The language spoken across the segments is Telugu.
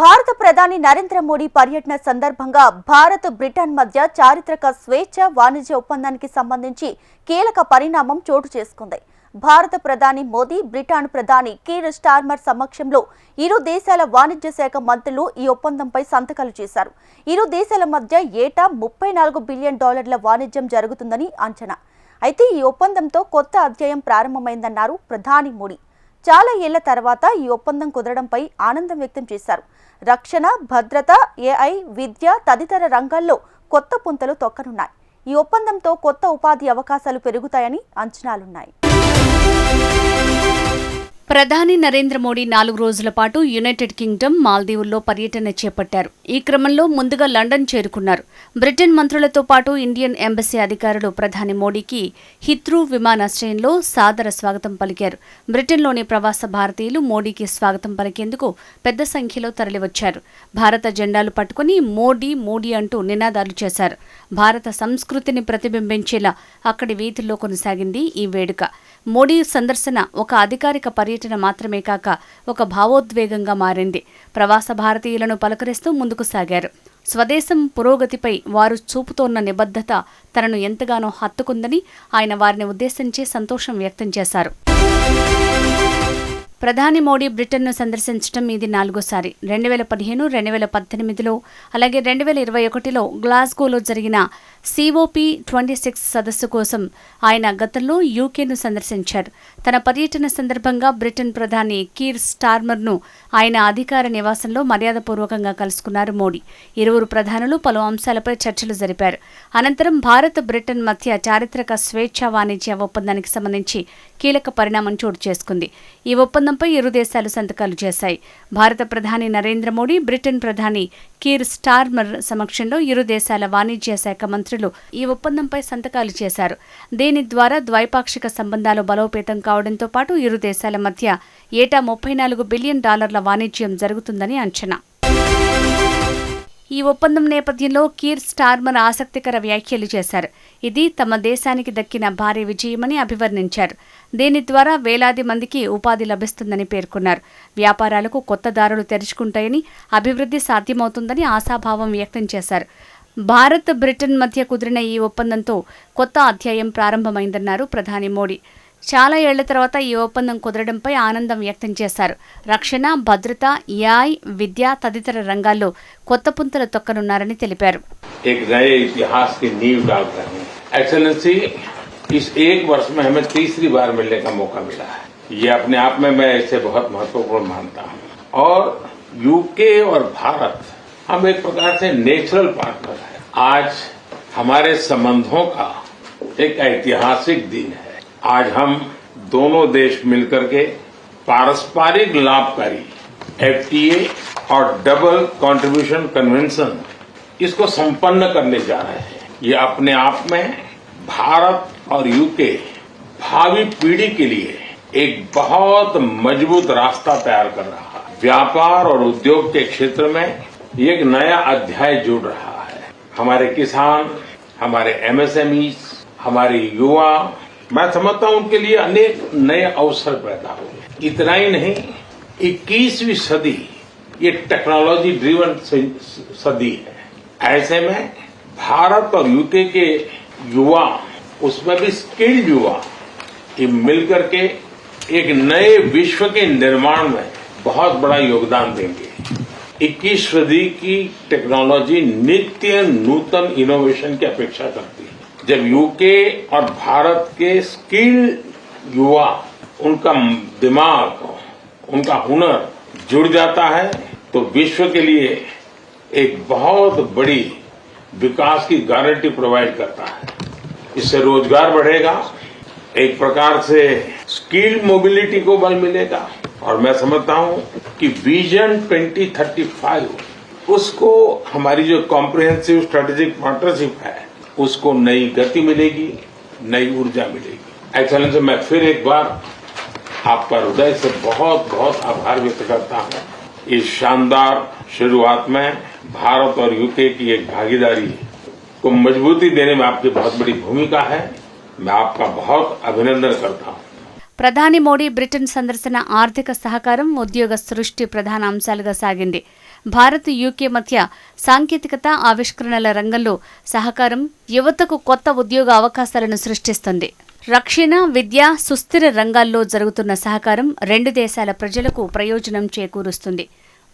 భారత ప్రధాని నరేంద్ర మోడీ పర్యటన సందర్భంగా భారత్ బ్రిటన్ మధ్య చారిత్రక స్వేచ్ఛ వాణిజ్య ఒప్పందానికి సంబంధించి కీలక పరిణామం చోటు చేసుకుంది. భారత ప్రధాని మోదీ బ్రిటన్ ప్రధాని కీర్ స్టార్మర్ సమక్షంలో ఇరు దేశాల వాణిజ్య శాఖ మంత్రులు ఈ ఒప్పందంపై సంతకాలు చేశారు. ఇరు దేశాల మధ్య ఏటా ముప్పై నాలుగు బిలియన్ డాలర్ల వాణిజ్యం జరుగుతుందని అంచనా. అయితే ఈ ఒప్పందంతో కొత్త అధ్యాయం ప్రారంభమైందన్నారు ప్రధాని మోడీ. చాలా ఏళ్ళ తర్వాత ఈ ఒప్పందం కుదరడంపై ఆనందం వ్యక్తం చేశారు. రక్షణ భద్రత ఏఐ విద్య తదితర రంగాల్లో కొత్త పుంతలు తొక్కనున్నాయి. ఈ ఒప్పందంతో కొత్త ఉపాధి అవకాశాలు పెరుగుతాయని అంచనాలున్నాయి. ప్రధాని నరేంద్ర మోడీ నాలుగు రోజుల పాటు యునైటెడ్ కింగ్డమ్ మాల్దీవుల్లో పర్యటన చేపట్టారు. ఈ క్రమంలో ముందుగా లండన్ చేరుకున్నారు. బ్రిటన్ మంత్రులతో పాటు ఇండియన్ ఎంబసీ అధికారులు ప్రధాని మోడీకి హిత్రూ విమానాశ్రయంలో సాదర స్వాగతం పలికారు. బ్రిటన్లోని ప్రవాస భారతీయులు మోడీకి స్వాగతం పలికేందుకు పెద్ద సంఖ్యలో తరలివచ్చారు. భారత జెండాలు పట్టుకుని మోడీ మోడీ అంటూ నినాదాలు చేశారు. భారత సంస్కృతిని ప్రతిబింబించేలా అక్కడి వీధుల్లో కొనసాగింది ఈ వేడుక. మోడీ సందర్శన ఒక అధికారిక పర్యటన మాత్రమే కాక ఒక భావోద్వేగంగా మారింది. ప్రవాస భారతీయులను పలకరిస్తూ ముందుకు సాగారు. స్వదేశం పురోగతిపై వారు చూపుతోన్న నిబద్ధత తనను ఎంతగానో హత్తుకుందని ఆయన వారిని ఉద్దేశించి సంతోషం వ్యక్తం చేశారు. ప్రధాని మోడీ బ్రిటన్ను సందర్శించడం ఇది నాలుగోసారి. రెండు వేల పదిహేను రెండు వేల పద్దెనిమిదిలో అలాగే రెండు వేల ఇరవై ఒకటిలో గ్లాస్గోలో జరిగిన సిఓపి ట్వంటీ సిక్స్ సదస్సు కోసం ఆయన గతంలో యూకేను సందర్శించారు. తన పర్యటన సందర్భంగా బ్రిటన్ ప్రధాని కీర్ స్టార్మర్ను ఆయన అధికార నివాసంలో మర్యాదపూర్వకంగా కలుసుకున్నారు మోడీ. ఇరువురు ప్రధానులు పలు అంశాలపై చర్చలు జరిపారు. అనంతరం భారత్ బ్రిటన్ మధ్య చారిత్రక స్వేచ్ఛ వాణిజ్య ఒప్పందానికి సంబంధించి కీలక పరిణామం చోటు చేసుకుంది. ఈ ఒప్పందం ఒప్పందంపై ఇరు దేశాలు సంతకాలు చేశాయి. భారత ప్రధాని నరేంద్ర మోడీ బ్రిటన్ ప్రధాని కీర్ స్టార్మర్ సమక్షంలో ఇరు దేశాల వాణిజ్య శాఖ మంత్రులు ఈ ఒప్పందంపై సంతకాలు చేశారు. దీని ద్వారా ద్వైపాక్షిక సంబంధాలు బలోపేతం కావడంతో పాటు ఇరు దేశాల మధ్య ఏటా ముప్పై నాలుగు బిలియన్ డాలర్ల వాణిజ్యం జరుగుతుందని అంచనా. ఈ ఒప్పందం నేపథ్యంలో కీర్ స్టార్మర్ ఆసక్తికర వ్యాఖ్యలు చేశారు. ఇది తమ దేశానికి దక్కిన భారీ విజయమని అభివర్ణించారు. దీని ద్వారా వేలాది మందికి ఉపాధి లభిస్తుందని పేర్కొన్నారు. వ్యాపారాలకు కొత్త దారులు తెరుచుకుంటాయని అభివృద్ధి సాధ్యమవుతుందని ఆశాభావం వ్యక్తం చేశారు. భారత్ బ్రిటన్ మధ్య కుదిరిన ఈ ఒప్పందంతో కొత్త అధ్యాయం ప్రారంభమైందన్నారు ప్రధాని మోడీ. చాలా ఏళ్ల తర్వాత ఈ ఒప్పందం కుదరడంపై ఆనందం వ్యక్తం చేశారు రక్షణ భద్రత ఏఐ విద్య తదితర రంగాల్లో కొత్త పుంతలు తొక్కనున్నారని తెలిపారు एक नए इतिहास की नींव डाल रहे हैं एक्सेलेंसी इस एक वर्ष में हमें तीसरी बार मिलने का मौका मिला है ये अपने आप में मैं इसे बहुत महत्वपूर्ण मानता हूँ और यूके और भारत हम एक प्रकार से नेचुरल पार्टनर हैं आज हमारे संबंधों का एक ऐतिहासिक दिन है आज हम दोनों देश मिलकर के पारस्परिक लाभकारी एफटीए और डबल कंट्रीब्यूशन कन्वेंशन इसको संपन्न करने जा रहे हैं। ये अपने आप में भारत और यूके भावी पीढ़ी के लिए एक बहुत मज़बूत रास्ता तैयार कर रहा है। व्यापार और उद्योग के क्षेत्र में एक नया अध्याय जुड़ रहा है। हमारे किसान, हमारे एमएसएमई हमारे युवा मैं समझता हूँ उनके लिए अनेक नए अवसर पैदा हुए। इतना ही नहीं 21वीं सदी ये टेक्नोलॉजी ड्रिवन सदी है। ऐसे में भारत और यूके के युवा, उसमें भी स्किल्ड युवा, ये मिलकर के एक नए विश्व के निर्माण में बहुत बड़ा योगदान देंगे। 21 सदी की टेक्नोलॉजी नित्य नूतन इनोवेशन की अपेक्षा करती है। जब यूके और भारत के स्किल्ड युवा, उनका दिमाग उनका हुनर जुड़ जाता है तो विश्व के लिए एक बहुत बड़ी विकास की गारंटी प्रोवाइड करता है। इससे रोज़गार बढ़ेगा, एक प्रकार से स्किल मोबिलिटी को बल मिलेगा, और मैं समझता हूँ कि विजन 2035 उसको हमारी जो कॉम्प्रिहेंसिव स्ट्रेटेजिक पार्टनरशिप है उसको नई गति मिलेगी, नई ऊर्जा मिलेगी। एक्सलेंस मैं फिर एक बार आपका हृदय से बहुत बहुत आभार व्यक्त करता हूँ। इस शानदार शुरुआत में भारत और यूके की एक भागीदारी को मजबूती देने में आपकी बहुत बड़ी भूमिका है। मैं आपका बहुत अभिनंदन करता हूँ। ప్రధాని మోడీ బ్రిటన్ సందర్శన ఆర్థిక సహకారం ఉద్యోగ సృష్టి ప్రధాన అంశాలుగా సాగింది. భారత్ యూకే మధ్య సాంకేతికత ఆవిష్కరణల రంగంలో సహకారం యువతకు కొత్త ఉద్యోగ అవకాశాలను సృష్టిస్తుంది. రక్షణ విద్య సుస్థిర రంగాల్లో జరుగుతున్న సహకారం రెండు దేశాల ప్రజలకు ప్రయోజనం చేకూరుస్తుంది.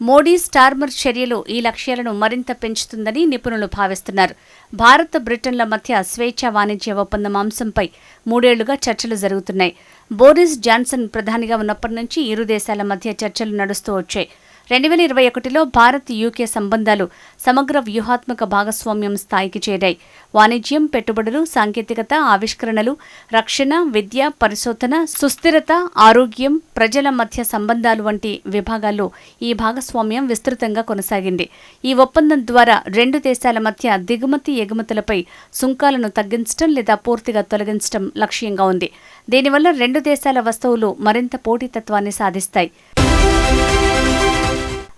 మోడీ స్టార్మర్ చర్యలు ఈ లక్ష్యాలను మరింత పెంచుతుందని నిపుణులు భావిస్తున్నారు. భారత్ బ్రిటన్ల మధ్య స్వేచ్ఛ వాణిజ్య ఒప్పందం అంశంపై మూడేళ్ళుగా చర్చలు జరుగుతున్నాయి. బోరిస్ జాన్సన్ ప్రధానిగా ఉన్నప్పటి నుంచి ఇరు దేశాల మధ్య చర్చలు నడుస్తూ వచ్చాయి. రెండు వేల ఇరవై ఒకటిలో భారత్ యూకే సంబంధాలు సమగ్ర వ్యూహాత్మక భాగస్వామ్యం స్థాయికి చేరాయి. వాణిజ్యం పెట్టుబడులు సాంకేతికత ఆవిష్కరణలు రక్షణ విద్య పరిశోధన సుస్థిరత ఆరోగ్యం ప్రజల మధ్య సంబంధాలు వంటి విభాగాల్లో ఈ భాగస్వామ్యం విస్తృతంగా కొనసాగింది. ఈ ఒప్పందం ద్వారా రెండు దేశాల మధ్య దిగుమతి ఎగుమతులపై సుంకాలను తగ్గించడం లేదా పూర్తిగా తొలగించడం లక్ష్యంగా ఉంది. దీనివల్ల రెండు దేశాల వస్తువులు మరింత పోటీతత్వాన్ని సాధిస్తాయి.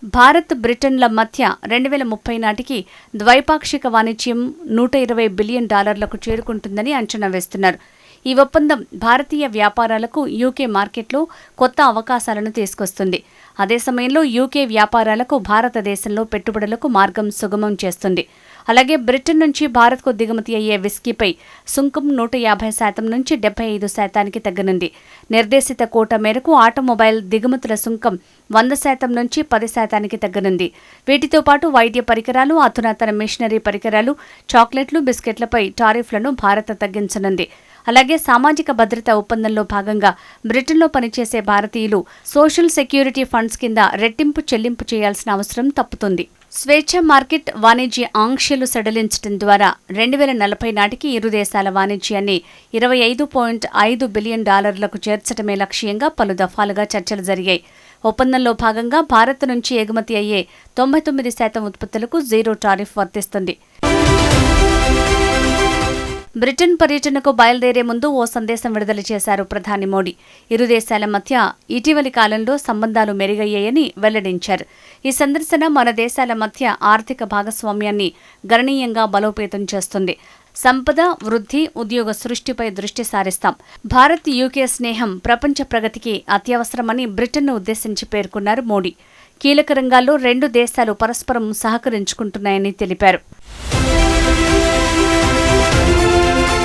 భారత్ బ్రిటన్ల మధ్య రెండు వేల ముప్పై నాటికి ద్వైపాక్షిక వాణిజ్యం నూట ఇరవై బిలియన్ డాలర్లకు చేరుకుంటుందని అంచనా వేస్తున్నారు. ఈ ఒప్పందం భారతీయ వ్యాపారాలకు యూకే మార్కెట్లో కొత్త అవకాశాలను తీసుకొస్తుంది. అదే సమయంలో యూకే వ్యాపారాలకు భారతదేశంలో పెట్టుబడులకు మార్గం సుగమం చేస్తుంది. అలాగే బ్రిటన్ నుంచి భారత్కు దిగుమతి అయ్యే విస్కీపై సుంకం నూట యాభై శాతం నుంచి డెబ్బై ఐదు శాతానికి తగ్గనుంది. నిర్దేశిత కోట మేరకు ఆటోమొబైల్ దిగుమతుల సుంకం వంద శాతం నుంచి పది శాతానికి తగ్గనుంది. వీటితో పాటు వైద్య పరికరాలు అధునాతన మిషనరీ పరికరాలు చాక్లెట్లు బిస్కెట్లపై టారిఫ్లను భారత్ తగ్గించనుంది. అలాగే సామాజిక భద్రత ఒప్పందంలో భాగంగా బ్రిటన్లో పనిచేసే భారతీయులు సోషల్ సెక్యూరిటీ ఫండ్స్ కింద రెట్టింపు చెల్లింపు చేయాల్సిన అవసరం తప్పుతుంది. స్వేచ్ఛ మార్కెట్ వాణిజ్య ఆంక్షలు సడలించడం ద్వారా రెండు వేల నలభై నాటికి ఇరు దేశాల వాణిజ్యాన్ని ఇరవై ఐదు పాయింట్ ఐదు బిలియన్ డాలర్లకు చేర్చడమే లక్ష్యంగా పలు దఫాలుగా చర్చలు జరిగాయి. ఒప్పందంలో భాగంగా భారత్ నుంచి ఎగుమతి అయ్యే తొంభై తొమ్మిది శాతం ఉత్పత్తులకు జీరో టారిఫ్ వర్తిస్తుంది. బ్రిటన్ పర్యటనకు బయలుదేరే ముందు ఓ సందేశం విడుదల చేశారు ప్రధాని మోడీ. ఇరు దేశాల మధ్య ఇటీవలి కాలంలో సంబంధాలు మెరుగయ్యాయని వెల్లడించారు. ఈ సందర్శన మన దేశాల మధ్య ఆర్థిక భాగస్వామ్యాన్ని గణనీయంగా బలోపేతం చేస్తుంది. సంపద వృద్ధి ఉద్యోగ సృష్టిపై దృష్టి సారిస్తాం. భారత్ యూకే స్నేహం ప్రపంచ ప్రగతికి అత్యవసరమని బ్రిటన్ను ఉద్దేశించి పేర్కొన్నారు మోడీ. కీలక రంగాల్లో రెండు దేశాలు పరస్పరం సహకరించుకుంటున్నాయని తెలిపారు.